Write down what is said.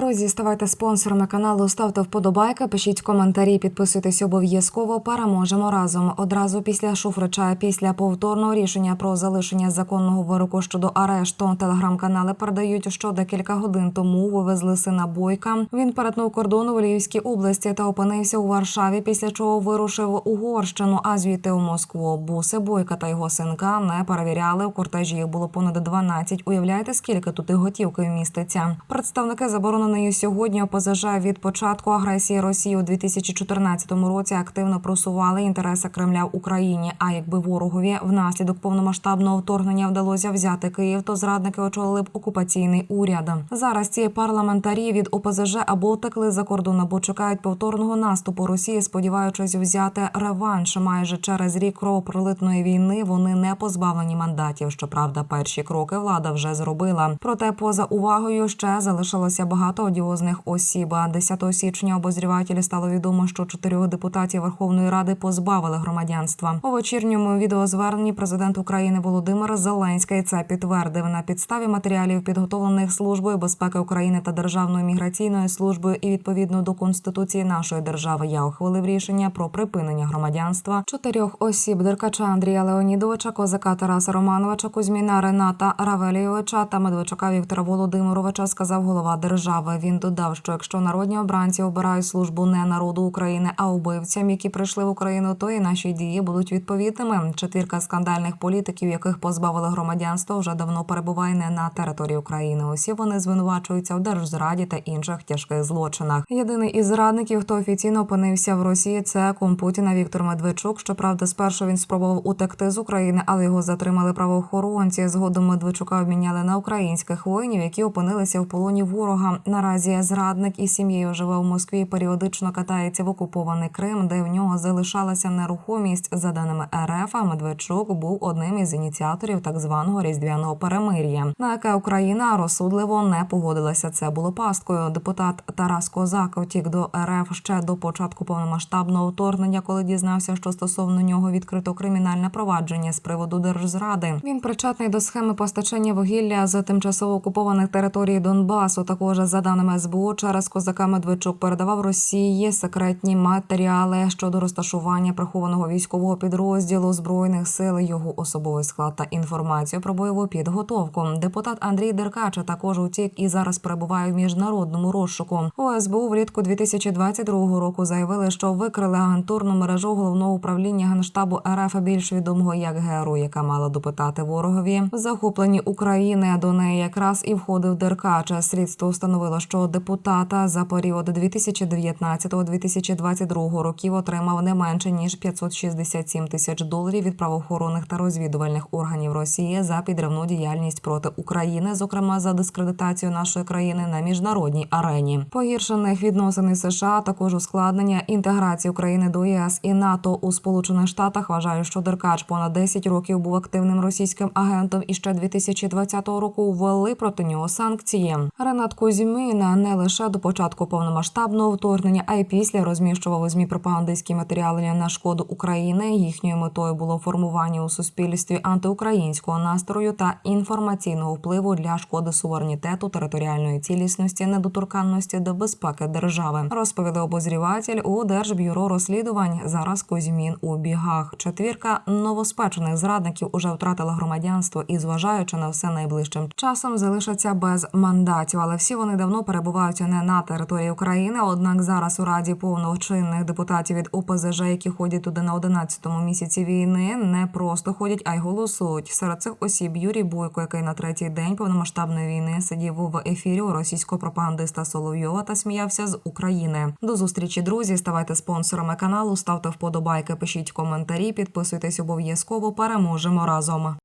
Друзі, ставайте спонсорами каналу, ставте вподобайки, пишіть коментарі, підписуйтесь обов'язково. Переможемо разом. Одразу після Шуфрича, після повторного рішення про залишення законного вироку щодо арешту. Телеграм-канали передають, що декілька годин тому вивезли сина Бойка. Він перетнув кордон у Львівській області та опинився у Варшаві. Після чого вирушив Угорщину, а звідти у Москву. Буси Бойка та його синка не перевіряли. У кортежі їх було понад 12. Уявляєте, скільки тут і готівки вміститься? Представники забороненої сьогодні ОПЗЖ від початку агресії Росії у 2014 році активно просували інтереси Кремля в Україні. А якби ворогові внаслідок повномасштабного вторгнення вдалося взяти Київ, то зрадники очолили б окупаційний уряд. Зараз ці парламентарі від ОПЗЖ або втекли за кордон, або чекають повторного наступу Росії, сподіваючись взяти реванш. Майже через рік кровопролитної війни вони не позбавлені мандатів. Щоправда, перші кроки влада вже зробила. Проте, поза увагою, ще залишилося багато одіозних осіб. А 10 січня обозрівателі стало відомо, що чотирьох депутатів Верховної Ради позбавили громадянства. У вечірньому відеозверненні президент України Володимир Зеленський це підтвердив на підставі матеріалів, підготовлених службою безпеки України та Державною міграційною службою, і відповідно до конституції нашої держави. Я ухвалив рішення про припинення громадянства чотирьох осіб: Деркача Андрія Леонідовича, Козака Тараса Романовича, Кузьміна Рената Равелійовича та Медведчука Віктора Володимировича. Сказав голова держави. Він додав, що якщо народні обранці обирають службу не народу України, а убивцям, які прийшли в Україну, то і наші дії будуть відповідними. Четвірка скандальних політиків, яких позбавили громадянства, вже давно перебуває не на території України. Усі вони звинувачуються в держзраді та інших тяжких злочинах. Єдиний із зрадників, хто офіційно опинився в Росії, це кум Путіна Віктор Медведчук. Щоправда, спершу він спробував утекти з України, але його затримали правоохоронці. Згодом Медведчука обміняли на українських воїнів, які опинилися в полоні ворога. Наразі зрадник із сім'єю живе в Москві. Періодично катається в окупований Крим, де в нього залишалася нерухомість. За даними РФ, Медведчук був одним із ініціаторів так званого різдвяного перемир'я, на яке Україна розсудливо не погодилася. Це було пасткою. Депутат Тарас Козак втік до РФ ще до початку повномасштабного вторгнення, коли дізнався, що стосовно нього відкрито кримінальне провадження з приводу держзради. Він причетний до схеми постачання вугілля з тимчасово окупованих територій Донбасу. Також за даними СБУ, через козака Медведчук передавав Росії секретні матеріали щодо розташування прихованого військового підрозділу збройних сил, його особовий склад та інформацію про бойову підготовку. Депутат Андрій Деркач також утік і зараз перебуває в міжнародному розшуку. У СБУ влітку 2022 року заявили, що викрили агентурну мережу головного управління генштабу РФ, більш відомого як ГРУ, яка мала допитати ворогові в захопленні України. До неї якраз і входив Деркач. Слідство встановило, що депутата за період 2019-2022 років отримав не менше ніж 567 тисяч доларів від правоохоронних та розвідувальних органів Росії за підривну діяльність проти України, зокрема за дискредитацію нашої країни на міжнародній арені. Погіршених відносин із США також ускладнення інтеграції України до ЄС і НАТО у Сполучених Штатах. Вважаю, що Деркач понад 10 років був активним російським агентом і ще 2020 року ввели проти нього санкції. Ренат Кузьміна не лише до початку повномасштабного вторгнення, а й після розміщував у змі пропагандистські матеріали на шкоду України. Їхньою метою було формування у суспільстві антиукраїнського настрою та інформаційного впливу для шкоди суверенітету, територіальної цілісності, недоторканності до безпеки держави. Розповіли обозріватель у Держбюро розслідувань. Зараз Кузьмін у бігах. Четвірка новоспечених зрадників уже втратила громадянство і, зважаючи на все найближчим часом, залишаться без мандатів. Але всі вони давно перебувають не на території України. Однак зараз у раді повночинних депутатів від ОПЗЖ, які ходять туди на 11-му місяці війни, не просто ходять, а й голосують. Серед цих осіб Юрій Бойко, який на третій день повномасштабної війни сидів в ефірі у російського пропагандиста Соловйова та сміявся з України. До зустрічі, друзі. Ставайте спонсорами каналу, ставте вподобайки, пишіть коментарі, підписуйтесь обов'язково. Переможемо разом.